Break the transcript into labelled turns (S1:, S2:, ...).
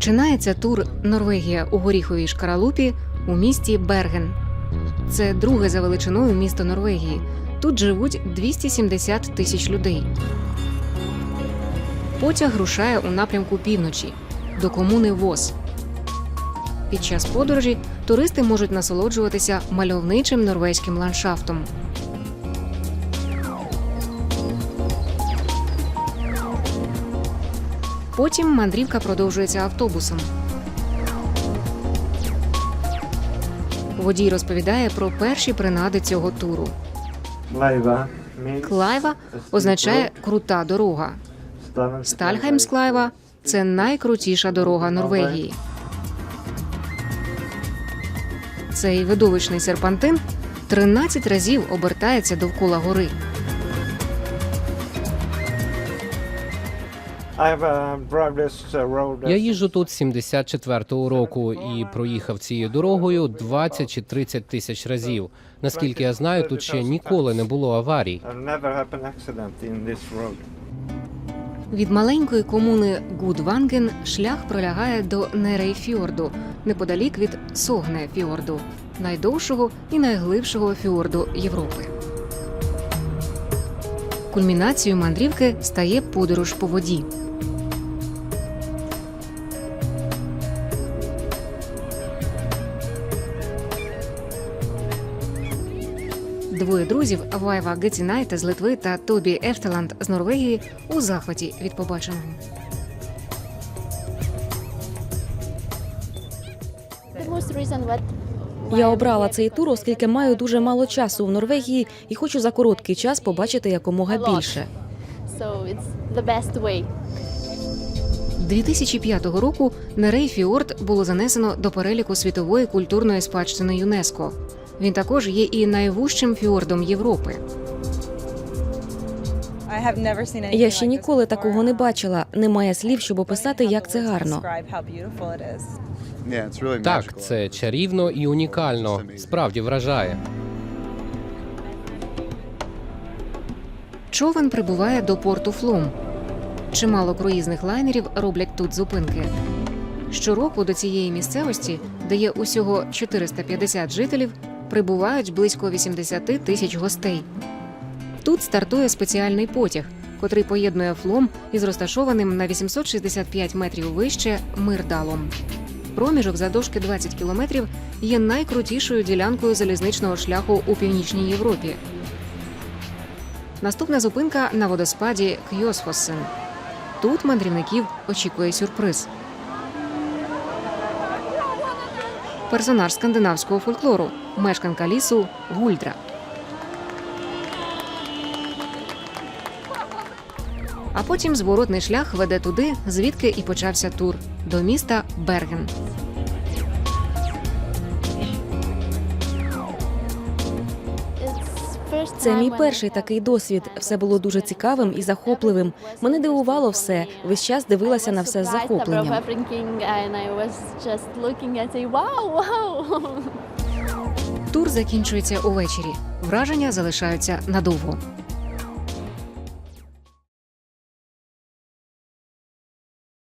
S1: Починається тур Норвегія у горіховій шкаралупі у місті Берген. Це друге за величиною місто Норвегії. Тут живуть 270 тисяч людей. Потяг рушає у напрямку півночі до комуни Воз. Під час подорожі туристи можуть насолоджуватися мальовничим норвезьким ландшафтом. Потім мандрівка продовжується автобусом. Водій розповідає про перші принади цього туру.
S2: Клайва
S1: означає крута дорога. Стальхаймсклайва це найкрутіша дорога Норвегії. Цей видовищний серпантин 13 разів обертається довкола гори.
S3: Я їжджу тут з 74-го року і проїхав цією дорогою 20 чи 30 тисяч разів. Наскільки я знаю, тут ще ніколи не було аварій.
S2: Uh.
S1: Від маленької комуни Гудванген шлях пролягає до Нерейфьорду, неподалік від Согнефьорду, найдовшого і найглибшого фьорду Європи. Кульмінацією мандрівки стає подорож по воді. Двоє друзів Вайва Гетінайте з Литви та Тобі Ефтеланд з Норвегії у захваті від побаченого.
S4: Я обрала цей тур, оскільки маю дуже мало часу в Норвегії і хочу за короткий час побачити якомога більше.
S5: so it's the best way.
S1: 2005 року Нерей Фіорд було занесено до переліку світової культурної спадщини ЮНЕСКО. Він також є і найвужчим фіордом Європи.
S4: Я ще ніколи такого не бачила. Немає слів, щоб описати, як це гарно.
S3: Так, це чарівно і унікально. Справді вражає.
S1: Човен прибуває до порту Флум. Чимало круїзних лайнерів роблять тут зупинки. Щороку до цієї місцевості, де є усього 450 жителів, прибувають близько 80 тисяч гостей. Тут стартує спеціальний потяг, котрий поєднує флом із розташованим на 865 метрів вище Мирдалом. Проміжок завдовжки 20 кілометрів є найкрутішою ділянкою залізничного шляху у північній Європі. Наступна зупинка на водоспаді Кйосфоссен. Тут мандрівників очікує сюрприз. Персонаж скандинавського фольклору, мешканка лісу Гульдра. А потім зворотний шлях веде туди, звідки і почався тур до міста Берген.
S4: Це мій перший такий досвід. Все було дуже цікавим і захопливим. Мене дивувало все. Весь час дивилася на все з захопленням.
S1: Тур закінчується увечері. Враження залишаються надовго.